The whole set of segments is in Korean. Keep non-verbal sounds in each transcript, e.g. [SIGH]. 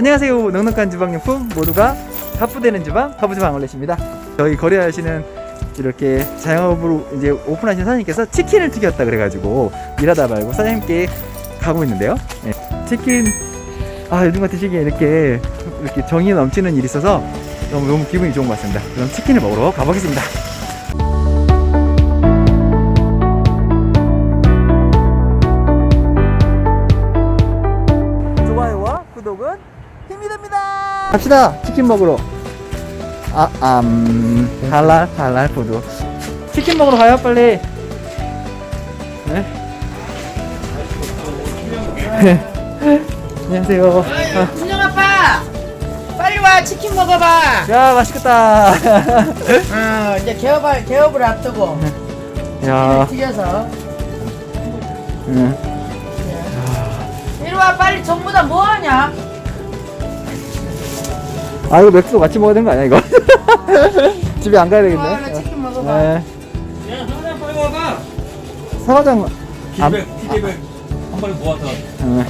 안녕하세요. 넉넉한 주방용품 모두가 가쁘되는 주방 가부주방 얼렛입니다. 저희 거래하시는 이렇게 자영업으로 이제 오픈하신 사장님께서 치킨을 튀겼다 그래가지고 일하다 말고 사장님께 가고 있는데요. 네. 치킨 아 요즘 같은 시기에 이렇게 이렇게 정이 넘치는 일이 있어서 너무 너무 기분이 좋은 것 같습니다. 그럼 치킨을 먹으러 가보겠습니다. 갑시다. 치킨 먹으러. 아, 음, 할랄, 할랄 푸드. 치킨 먹으러 가요, 빨리. 네. [LAUGHS] 안녕하세요. 아, 준영 아빠 빨리 와 치킨 먹어봐. 야, 맛있겠다. [LAUGHS] 어 이제 개업을 개업을 앞두고 야, 튀겨서 응. 이리 와 빨리 전부 다 뭐 하냐? 아, 이거 맥주 같이 먹어야 되는 거 아니야, 이거? [LAUGHS] 집에 안 가야 이리 와, 나 되겠네. 치킨 먹어봐. 네. 야, 하나 빨리 와봐. 사과장, 피드백, 피드백 한 번에 모아서. 응.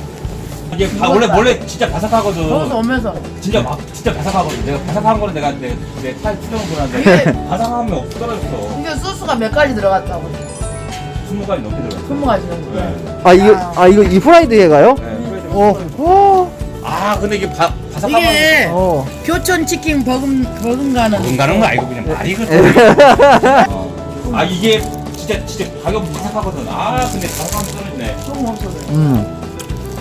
이게 바, 원래 원래 진짜 바삭하거든. 오면서 진짜 막 진짜 바삭하거든. 내가 바삭한 거는 내가 투정을 이게- 보는데 바삭함이 없 떨어졌어. 이게 소스가 몇 가지 들어갔다고? 스무 가지 넘게 들어갔어. 스무 가지 정도. 네. 아, 이거, 아, 이거 이 프라이드에 가요? 네. 어, 어, 아 근데 이게 바, 바삭한 이게 어. 교촌 치킨 버금 버금가는 뭔가는 거 알고 그냥 말이거든. 어. 아 이게 진짜 진짜 가격 바삭하거든. 아 근데 바삭함이 떨어지네. 소금 없어도 음,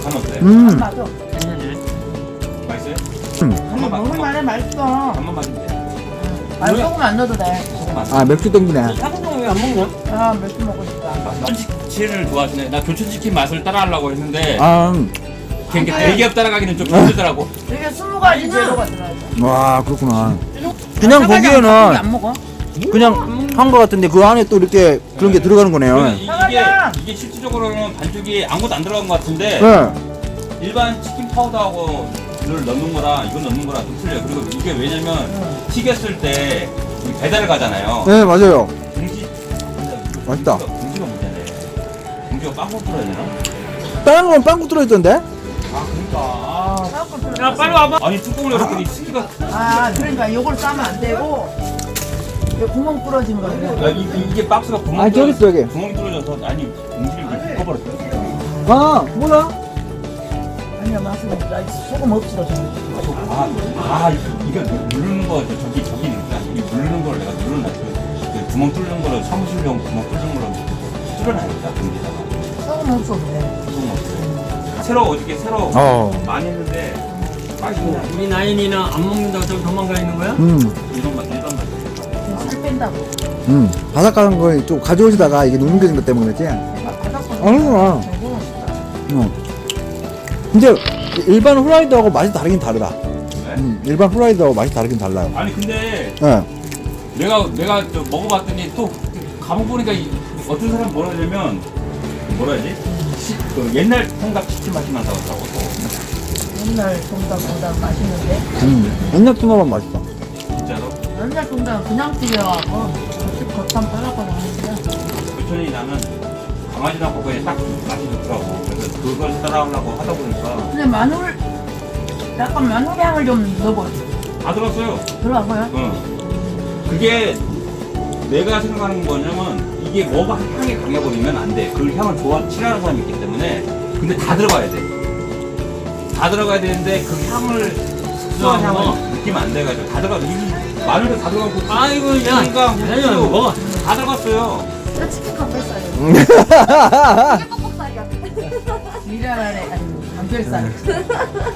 간 어때? 음. 맞아. 맛있어요? 음. 근데 먹을 만해 맛있어. 간만 맞으면 돼. 아 소금 안 넣어도 돼. 소금 아, 맥주 땡기네. 사부장 왜안 먹냐? 아 맥주 먹고 싶다. 치킨을 좋아하시네. 나 교촌 치킨 맛을 따라하려고 했는데 아, 음. 그게 대기업 따라가기는 좀 힘들더라고. 이게 스무 가지 재료가 들어있어. 와, 그렇구나. 그냥 보기에는 안 먹어? 그냥 한 거 같은데 그 안에 또 이렇게 그런 게 들어가는 거네요. 그러면 이- 이게 사과장! 이게 실질적으로는 반죽이 아무것도 안 들어간 것 같은데 네. 일반 치킨 파우더하고 를 넣는 거랑 이건 넣는 거랑 좀 틀려 요. 그리고 이게 왜냐면 튀겼을 때 배달 가잖아요. 네, 맞아요. 봉지 맛있다. 봉지가 문제네. 봉지가 빵꾸 풀어야 되나? 다른 건 빵꾸 들어있던데? 아 그러니까. 아. 야 빨리 와봐. 아니 뚜껑을 열었더니 치킨가 아 그러니까 요걸 싸면 안 되고 이 구멍 부러진 거예요. 야, 이, 이게 박스가 구멍 아, 저기 있어, 여기. 구멍이 뚫어져서 아니 이렇게 묶어버렸어. 아, 몰라? 아니야 맛은 없다. 소금 없어 저는. 아, 아 이거 누르는 거 저- 저기 저기 있는구나. 이 누르는 걸 내가 눌러놨어. 그 구멍 뚫는 거를 사무실용 구멍 뚫는 거를 뚫어놔야겠다. 봉지다가 소금 없어도 돼. 구멍 없어. 새로 어저께 새로 어. 많이 했는데 맛있냐? 우리 나인이는 안 먹는다고 저기 도망가 있는 거야? 음, 이런 맛 일반 맛. 살 뺀다고. 음. 바삭한 거좀 가져오시다가 이게 누룽겨진 것 때문에 그랬지? 아니구나. 어. 근데 일반 후라이드하고 맛이 다르긴 다르다. 네? 음, 일반 후라이드하고 맛이 다르긴 달라요. 아니 근데 네. 내가 내가 저 먹어봤더니 또 가만 보니까 이- 어떤 사람 뭐라 하냐면 뭐라 하지? 시, 그 옛날 통닭 치킨 맛이 난다고 하더라고. 또. 옛날 동닭보다 맛있는데 음. 옛날 투나만 맛있어. 진짜로. 옛날 동닭은 그냥 튀겨갖고 겉함 빨아가고 하는데 부천이 나는 강아지랑 거기에 딱 맛이 좋더라고. 그래서 그걸 따라하려고 하다 보니까 근데 마늘 약간 마늘 향을 좀 넣어보 다 들었어요. 들어가고요. 응. 그게 내가 생각하는 건 뭐냐면 이게 뭐가 향이 강해버리면 안 돼. 그 향을 좋아, 싫어하는 사람이 있기 때문에. 근데 다 들어가야 돼. 다 들어가야 되는데 그 향을 특수한 어, 향을 어. 느끼면 안 돼가지고 다 들어가. 이 마늘도 다 들어가고. 아이고 야 그러니까 아니야 먹어 다 들어갔어요. 나 치킨 값비싸요. 미라라네 아니 감별살.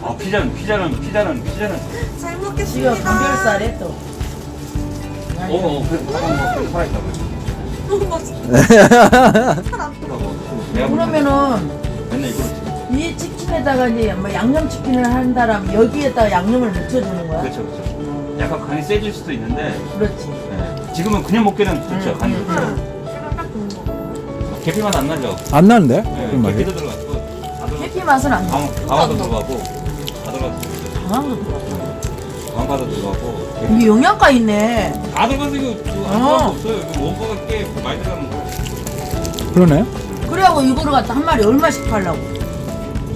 아, 피자는, 피자는, 피자는, 피자는. 잘 지금 먹겠습니다. 감별살에 또. 어, 어, 그래서 잠깐 뭐, 살아있다고. 너무 맛있어. 그러면은 맨날 이거 이 치킨에다가 이제 뭐 양념 치킨을 한다라면 여기에다가 양념을 묻혀주는 거야? 그렇죠, 그렇죠. 약간 간이 세질 수도 있는데, 그렇지. 네. 지금은 그냥 먹기는 좋죠, 음, 간이 음, 좋죠. 계피 맛 안 나죠? 안 나는데? 네, 그런 맛이. 계피도 들어갔고, 다 들어갔고, 캐피 맛은 안 나. 강, 강화도 들어가고, 다 들어갔고, 강한도 들어 가. 강화도 들어가고, 이게 영양가 있네. 다 들어가서 이거 그안 어. 들어간 거 없어요. 이거 원가가 꽤 많이 들어가는 거. 그러네. 그래갖고 이거를 갖다 한 마리 얼마씩 팔라고?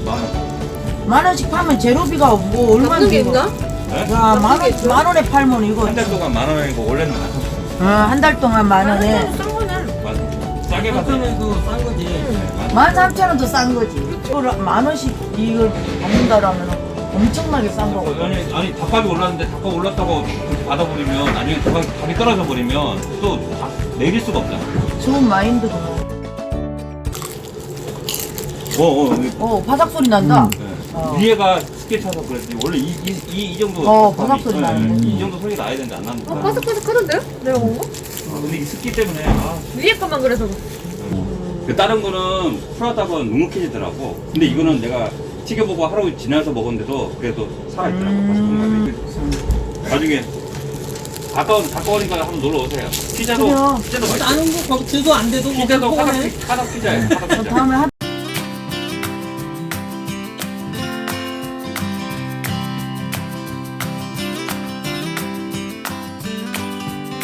만 원. 만 원씩 팔면 제로비가 뭐게 있나? 야, 만 원, 만 원에 팔면 이거 한달 동안 만 원이고 원래는 만 원. 어, 한달 동안 만 원에 싼 거는 만- 싸게 받아. 한편에도 싼 거지. 만 삼천 원도 싼 거지. 이걸 만 원씩 이걸 먹는다라면 엄청나게 싼 거고. 아니, 아니 닭값이 올랐는데 닭값 올랐다고 받아버리면 나중에 닭값이 값이 떨어져 버리면 또 다 내릴 수가 없잖아. 좋은 마인드구나. 어, 어, 여기, 어, 바삭 소리 난다. 네. 어. 위에가 습게 차서 그랬지. 원래 이, 이, 이, 이 정도. 어, 닭값이 바삭 소리 있어야 나는데. 이 정도 소리가 나야 되는데 안 나는 어, 거야. 바삭바삭 하던데요? 내가 먹은 거? 아, 근데 이 습기 때문에. 아. 위에 것만 그래서 그 다른 거는 풀었다가 눅눅해지더라고. 근데 이거는 내가 튀겨보고 하루 지나서 먹었는데도 그래도 살아있더라고. 음. 맛이. 나중에 가까운 가까우니까 한번 놀러 오세요. 피자도 그래요. 피자도 맛있어. 나는 뭐 거기도 안 돼도 피자도 먹을 카닥 거네. 피- 카닥 피자예요. 카닥 저 피자. 다음에 하